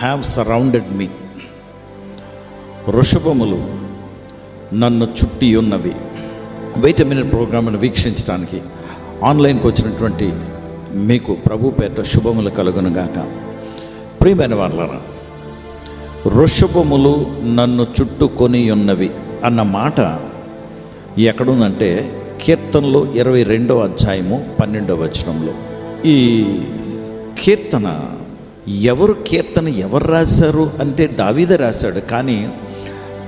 Have surrounded మీ వృషభములు నన్ను చుట్టి ఉన్నవి. వెయిట్ మినిట్ ప్రోగ్రామ్ను వీక్షించడానికి ఆన్లైన్కి వచ్చినటువంటి మీకు ప్రభు పేట శుభములు కలుగునుగాక ప్రియమైన వాళ్ళరా వృషభములు నన్ను చుట్టుకొని ఉన్నవి అన్న మాట ఎక్కడుందంటే కీర్తనలో ఇరవై రెండో అధ్యాయము పన్నెండవ వచనంలో. ఈ కీర్తన ఎవరు కీర్తన ఎవరు రాశారు అంటే దావీద రాశాడు. కానీ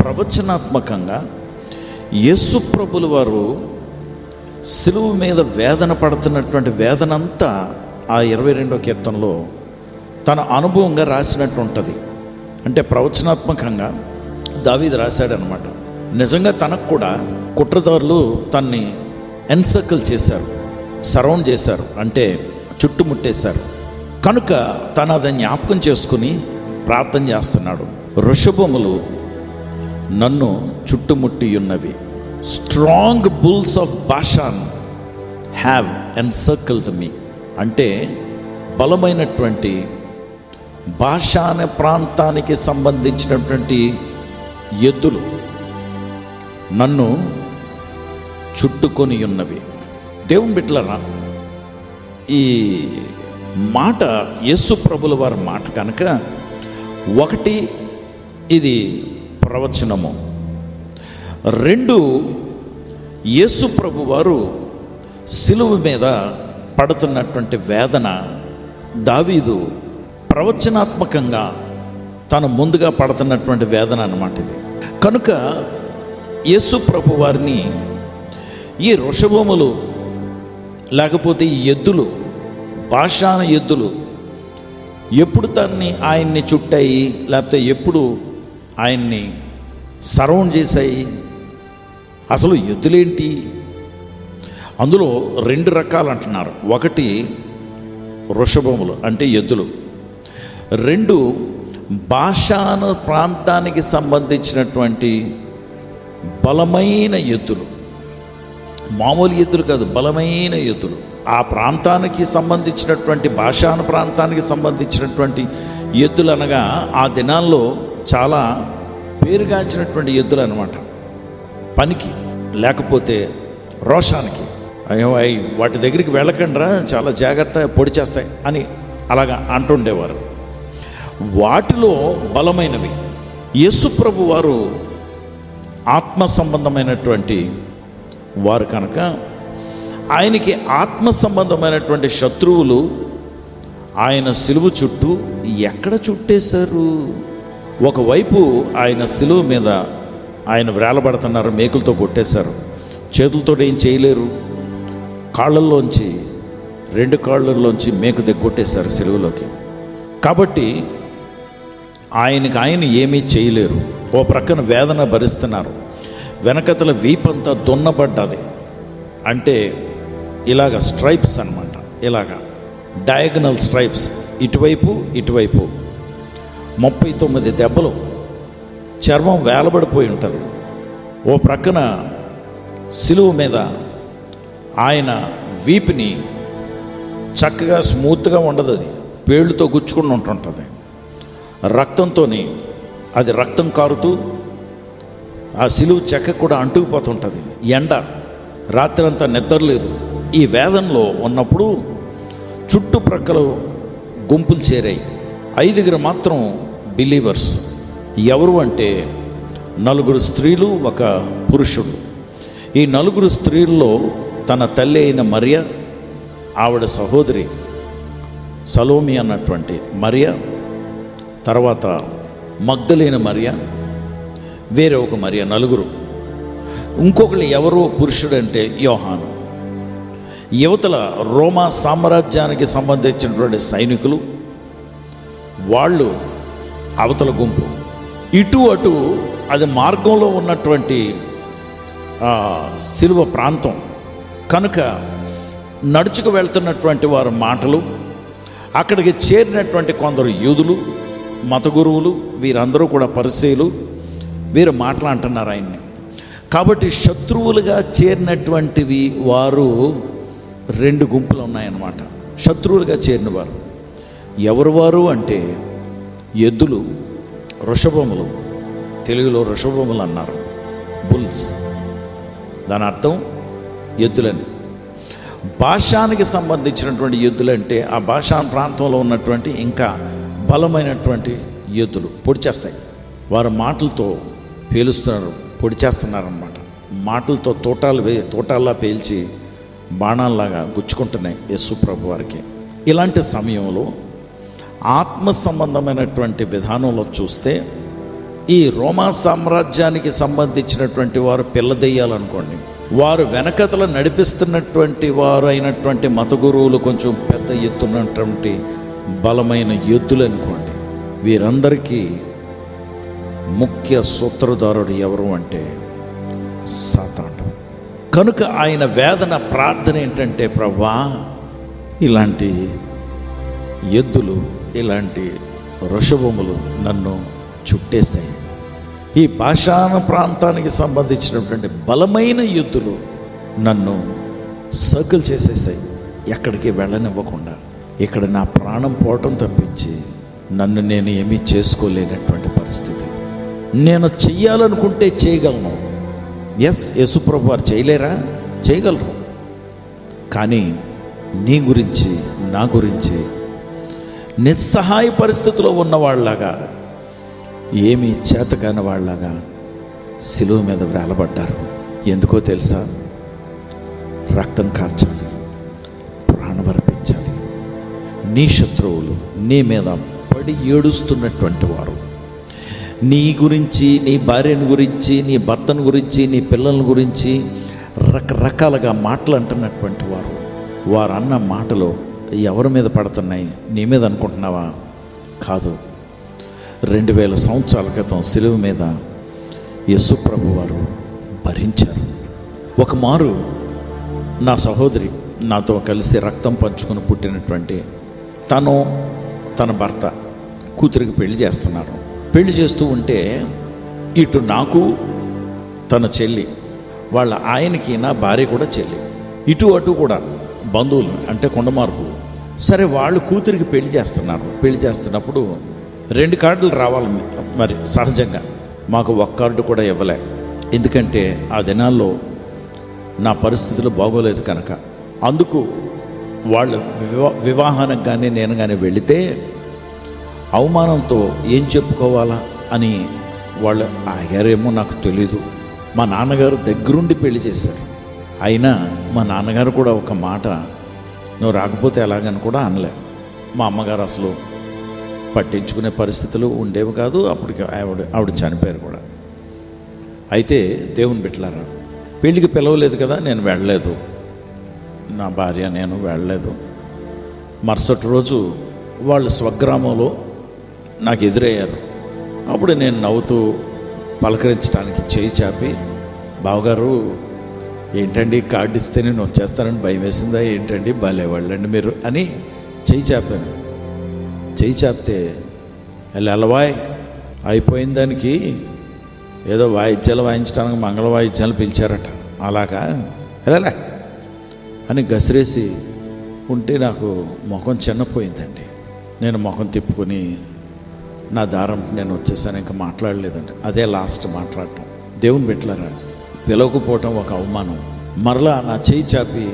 ప్రవచనాత్మకంగా యేసుప్రభులు వారు సిలువు మీద వేదన పడుతున్నటువంటి వేదన అంతా ఆ ఇరవై రెండో కీర్తనలో తన అనుభవంగా రాసినట్టు ఉంటుంది. అంటే ప్రవచనాత్మకంగా దావీది రాశాడనమాట నిజంగా తనకు కూడా కుట్రదారులు తన్ని ఎన్సర్కిల్ చేశారు సరౌండ్ చేశారు అంటే చుట్టుముట్టేశారు. కనుక తను అది జ్ఞాపకం చేసుకుని ప్రార్థన చేస్తున్నాడు. ఋషభములు నన్ను చుట్టుముట్టి ఉన్నవి strong bulls of Bashan have encircled me అంటే బలమైనటువంటి భాషాన ప్రాంతానికి సంబంధించినటువంటి ఎద్దులు నన్ను చుట్టుకొని ఉన్నవి దేవుని బిట్లరా ఈ మాట యేసు ప్రభుల వారి మాట కనుక ఒకటి ఇది ప్రవచనము. రెండు యేసు ప్రభు వారు సిలువ మీద పడుతున్నటువంటి వేదన దావీదు ప్రవచనాత్మకంగా తను ముందుగా పడుతున్నటువంటి వేదన అన్నమాట ఇది. కనుక యేసు ప్రభు వారిని ఈ వృషభములు లేకపోతే ఈ ఎద్దులు పాషాణ ఎద్దులు ఎప్పుడు తన్ని ఆయన్ని చుట్టాయి లేకపోతే ఎప్పుడు ఆయన్ని సరౌండ్ చేశాయి? అసలు ఎద్దులేంటి? అందులో రెండు రకాలు అంటున్నారు. ఒకటి వృషభములు అంటే ఎద్దులు. రెండు భాషాన ప్రాంతానికి సంబంధించినటువంటి బలమైన ఎద్దులు. మామూలు ఎద్దులు కాదు బలమైన ఎద్దులు. ఆ ప్రాంతానికి సంబంధించినటువంటి భాషాన ప్రాంతానికి సంబంధించినటువంటి ఎద్దులు అనగా ఆ దినాల్లో చాలా పేరుగాంచినటువంటి ఎద్దులు అనమాట పనికి లేకపోతే రోషానికి. అయ్యో వాటి దగ్గరికి వెళ్ళకండ్రా చాలా జాగ్రత్త పొడి చేస్తాయి అని అలాగా అంటుండేవారు వాటిలో బలమైనవి. యేసుప్రభు వారు ఆత్మ సంబంధమైనటువంటి వారు కనుక ఆయనకి ఆత్మ సంబంధమైనటువంటి శత్రువులు ఆయన సిలువు చుట్టూ ఎక్కడ చుట్టేశారు? ఒకవైపు ఆయన సిలువు మీద ఆయన వేలబడుతున్నారు మేకులతో కొట్టేశారు. చేతులతో ఏం చేయలేరు? కాళ్ళల్లోంచి రెండు కాళ్ళల్లోంచి మేకు దిగ్గొట్టేశారు సిలువలోకి. కాబట్టి ఆయనకి ఆయన ఏమీ చేయలేరు. ఓ ప్రక్కన వేదన భరిస్తున్నారు. వెనకతల వీపంతా దున్నబడ్డది. అంటే ఇలాగ స్ట్రైప్స్ అన్నమాట. ఇలాగ డయాగనల్ స్ట్రైప్స్. ఇటువైపు ఇటువైపు. ముప్పై తొమ్మిది దెబ్బలు. చర్మం వేలబడిపోయి ఉంటుంది. ఓ ప్రక్కన సిలువు మీద ఆయన వీపుని చక్కగా స్మూత్గా ఉండదు అది. పేళ్ళుతో గుచ్చుకుని ఉంటుంటుంది. రక్తంతో అది రక్తం కారుతూ ఆ సిలువు చెక్క కూడా అంటుకుపోతుంటుంది. ఎండ. రాత్రంతా నిద్రలేదు ఈ వేదంలో ఉన్నప్పుడు చుట్టుప్రక్కల గుంపులు చేరాయి. ఐదుగురు మాత్రం బిలీవర్స్ ఎవరు అంటే నలుగురు స్త్రీలు ఒక పురుషుడు. ఈ నలుగురు స్త్రీల్లో తన తల్లి అయిన మరియ ఆవిడ సహోదరి సలోమి అన్నటువంటి మరియ తర్వాత మగ్ధలైన మరియ వేరే ఒక మరియ నలుగురు. ఇంకొకళ్ళు ఎవరో పురుషుడు అంటే యోహాను. యువతల రోమా సామ్రాజ్యానికి సంబంధించినటువంటి సైనికులు వాళ్ళు అవతల గుంపు. ఇటు అటు అది మార్గంలో ఉన్నటువంటి సిలువ ప్రాంతం. కనుక నడుచుకు వెళ్తున్నటువంటి వారి మాటలు అక్కడికి చేరినటువంటి కొందరు యూదులు మత గురువులు వీరందరూ కూడా పరిచయులు వీరు మాట్లాడుతున్నారు ఆయన్ని. కాబట్టి శత్రువులుగా చేరినటువంటివి వారు రెండు గుంపులు ఉన్నాయన్నమాట. శత్రువులుగా చేరినవారు. ఎవరు వారు అంటే ఎద్దులు వృషభములు. తెలుగులో వృషభములు అన్నారు. బుల్స్. దాని అర్థం ఎద్దులని. భాషానికి సంబంధించినటువంటి ఎద్దులు అంటే ఆ భాషా ప్రాంతంలో ఉన్నటువంటి ఇంకా బలమైనటువంటి ఎద్దులు. పొడి చేస్తాయి. వారు మాటలతో పేలుస్తున్నారు. పొడిచేస్తున్నారన్నమాట మాటలతో తోటాలు వే తోటాల్లా పేల్చి బాణాల్లాగా గుచ్చుకుంటున్నాయి యేసు ప్రభు వారికి. ఇలాంటి సమయంలో ఆత్మ సంబంధమైనటువంటి విధానంలో చూస్తే ఈ రోమా సామ్రాజ్యానికి సంబంధించినటువంటి వారు పిల్లదెయ్యాలనుకోండి వారు వెనకతల నడిపిస్తున్నటువంటి వారు అయినటువంటి మత గురువులు కొంచెం పెద్ద ఎత్తున్నటువంటి బలమైన ఎద్దులు అనుకోండి. వీరందరికీ ముఖ్య సూత్రధారుడు ఎవరు అంటే సాతాండు కనుక ఆయన వేదన ప్రార్థన ఏంటంటే ప్రభా ఇలాంటి ఎద్దులు ఇలాంటి వృషభములు నన్ను చుట్టేశాయి. ఈ భాషాన ప్రాంతానికి సంబంధించినటువంటి బలమైన ఎద్దులు నన్ను సర్కిల్ చేసేసాయి ఎక్కడికి వెళ్ళనివ్వకుండా ఇక్కడ నా ప్రాణం పోవటం తప్పించి నన్ను నేను ఏమీ చేసుకోలేనటువంటి పరిస్థితి. నేను చెయ్యాలనుకుంటే చేయగలను. ఎస్ యశుప్రభు వారు చేయలేరా? చేయగలరు. కానీ నీ గురించి నా గురించి నిస్సహాయ పరిస్థితిలో ఉన్నవాళ్ళలాగా ఏమీ చేతకాని వాళ్ళలాగా సిలువ మీద వేలబడ్డారు ఎందుకో తెలుసా? రక్తం కార్చాలి ప్రాణమర్పించాలి నీ శత్రువులు నీ మీద పడి ఏడుస్తున్నటువంటి వారు. నీ గురించి నీ భార్యను గురించి నీ భర్తను గురించి నీ పిల్లల గురించి రకరకాలుగా మాటలు అంటున్నటువంటి వారు. వారు అన్న మాటలు ఎవరి మీద పడుతున్నాయి? నీ మీద అనుకుంటున్నావా? కాదు. రెండు వేల సంవత్సరాల క్రితం సిలువ మీద యశుప్రభు వారు భరించారు. ఒక మారు నా సహోదరి నాతో కలిసి రక్తం పంచుకొని పుట్టినటువంటి తను తన భర్త కూతురికి పెళ్ళి చేస్తున్నారు. పెళ్ళి చేస్తూ ఉంటే ఇటు నాకు తన చెల్లి వాళ్ళ ఆయనకి నా భార్య కూడా చెల్లి. ఇటు అటు కూడా బంధువులు అంటే కొండమార్పు. సరే వాళ్ళు కూతురికి పెళ్ళి చేస్తున్నారు. పెళ్ళి చేస్తున్నప్పుడు రెండు కార్డులు రావాలి మరి సహజంగా. మాకు ఒక్క కార్డు కూడా ఇవ్వలే. ఎందుకంటే ఆ దినాల్లో నా పరిస్థితులు బాగోలేదు కనుక. అందుకు వాళ్ళు వివా వివాహానికి కానీ నేను కానీ వెళితే అవమానంతో ఏం చెప్పుకోవాలా అని వాళ్ళు ఆగారేమో నాకు తెలీదు. మా నాన్నగారు దగ్గరుండి పెళ్ళి చేశారు. అయినా మా నాన్నగారు కూడా ఒక మాట నువ్వు రాకపోతే ఎలాగని కూడా అనలే. మా అమ్మగారు అసలు పట్టించుకునే పరిస్థితులు ఉండేవి కాదు అప్పటికి ఆవిడ ఆవిడ చనిపోయారు కూడా. అయితే దేవుని బిట్లారా పెళ్ళికి పిలవలేదు కదా నేను వెళ్ళలేదు. నా భార్య నేను వెళ్ళలేదు. మరుసటి రోజు వాళ్ళ స్వగ్రామంలో నాకు ఎదురయ్యారు. అప్పుడు నేను నవ్వుతూ పలకరించడానికి చేయి చాపి బావగారు ఏంటండి కార్డు ఇస్తే నేను వచ్చేస్తానని భయం వేసిందా? ఏంటండి భలేవాళ్ళండి మీరు? అని చేయి చాపాను. చేయి చాపితే అలవాయ్ అయిపోయిన దానికి ఏదో వాయిద్యాలు వాయించడానికి మంగళ వాయిద్యాలు పిలిచారట. అలాగా? వెళ్ళలే అని గసిరేసి ఉంటే నాకు ముఖం చిన్నపోయిందండి. నేను ముఖం తిప్పుకొని నా దారం నేను వచ్చేసాను ఇంకా మాట్లాడలేదండి. అదే లాస్ట్ మాట్లాడటం. దేవుని పెట్టలరా పిలవకపోవటం ఒక అవమానం. మరలా నా చేయి చాపి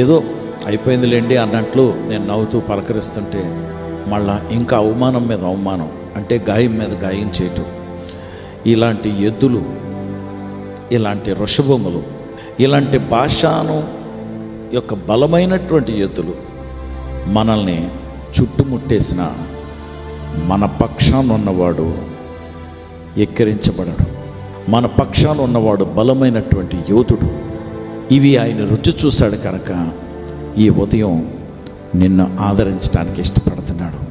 ఏదో అయిపోయిందిలేండి అన్నట్లు నేను నవ్వుతూ పలకరిస్తుంటే మళ్ళా ఇంకా అవమానం మీద అవమానం అంటే గాయం మీద గాయం చేయటం. ఇలాంటి ఎద్దులు ఇలాంటి ఋషభములు ఇలాంటి భాషను యొక్క బలమైనటువంటి ఎద్దులు మనల్ని చుట్టుముట్టేసిన మన పక్షాన ఉన్నవాడు ఎక్కిరించబడడు. మన పక్షాన ఉన్నవాడు బలమైనటువంటి యోధుడు. ఇవి ఆయన రుచి చూశాడు కనుక ఈ ఉదయం నిన్ను ఆదరించడానికి ఇష్టపడుతున్నాడు.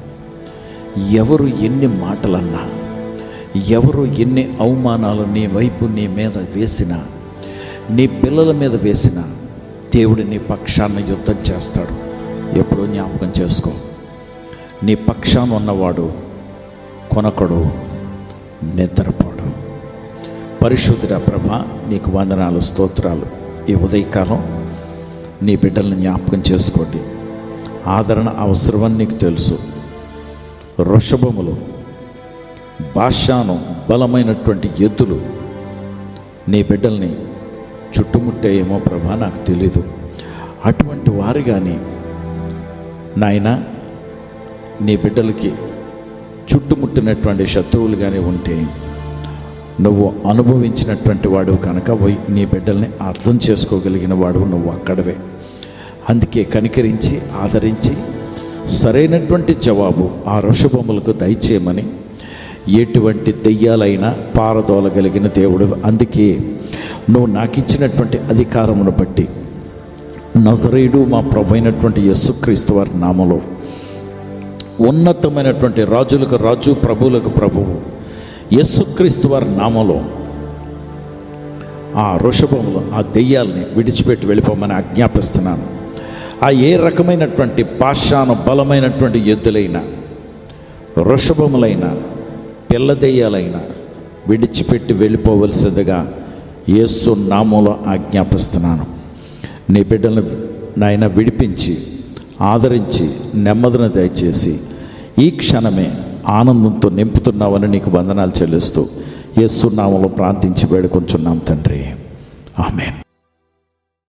ఎవరు ఎన్ని మాటలన్నా ఎవరు ఎన్ని అవమానాలు నీ వైపు నీ మీద వేసినా నీ పిల్లల మీద వేసినా దేవుడు నీ పక్షాన యుద్ధం చేస్తాడు. ఎప్పుడూ జ్ఞాపకం చేసుకో. నీ పక్షాన ఉన్నవాడు కొనకడు నిద్రపోడు. పరిశుద్ధుడ ప్రభ నీకు వందనాలు స్తోత్రాలు. ఈ ఉదయకాలం నీ బిడ్డల్ని జ్ఞాపకం చేసుకోండి. ఆదరణ అవసరమని నీకు తెలుసు. వృషభములు భాషాను బలమైనటువంటి ఎద్దులు నీ బిడ్డల్ని చుట్టుముట్టేయేమో ప్రభా నాకు తెలీదు. అటువంటి వారు కానీ నాయన నీ బిడ్డలకి చుట్టుముట్టినటువంటి శత్రువులు కానీ ఉంటే నువ్వు అనుభవించినటువంటి వాడు కనుక పోయి నీ బిడ్డల్ని అర్థం చేసుకోగలిగిన వాడు నువ్వు అక్కడవే. అందుకే కనికరించి ఆదరించి సరైనటువంటి జవాబు ఆ ఋషభములకు దయచేయమని ఎటువంటి దెయ్యాలైనా పారదోలగలిగిన దేవుడు. అందుకే నువ్వు నాకు ఇచ్చినటువంటి అధికారమును బట్టి నజరేయుడు మా ప్రభు అయినటువంటి యేసుక్రీస్తు వారి నామలో ఉన్నతమైనటువంటి రాజులకు రాజు ప్రభువులకు ప్రభువు. యస్సుక్రీస్తు వారి నామలో ఆ వృషభములు ఆ దెయ్యాల్ని విడిచిపెట్టి వెళ్ళిపోమని ఆజ్ఞాపిస్తున్నాను. ఆ ఏ రకమైనటువంటి పాషాను బలమైనటువంటి ఎద్దులైన వృషభములైన పిల్లదెయ్యాలైనా విడిచిపెట్టి వెళ్ళిపోవలసిందిగా యేసు నామంలో ఆజ్ఞాపిస్తున్నాను. నీ బిడ్డలను నాయన విడిపించి ఆదరించి నెమ్మదిని దయచేసి ఈ క్షణమే ఆనందంతో నింపుతున్నావని నీకు వందనాలు చెల్లిస్తూ యేసు ప్రార్థించి వేడుకొంచున్నాం తండ్రి. ఆమెన్.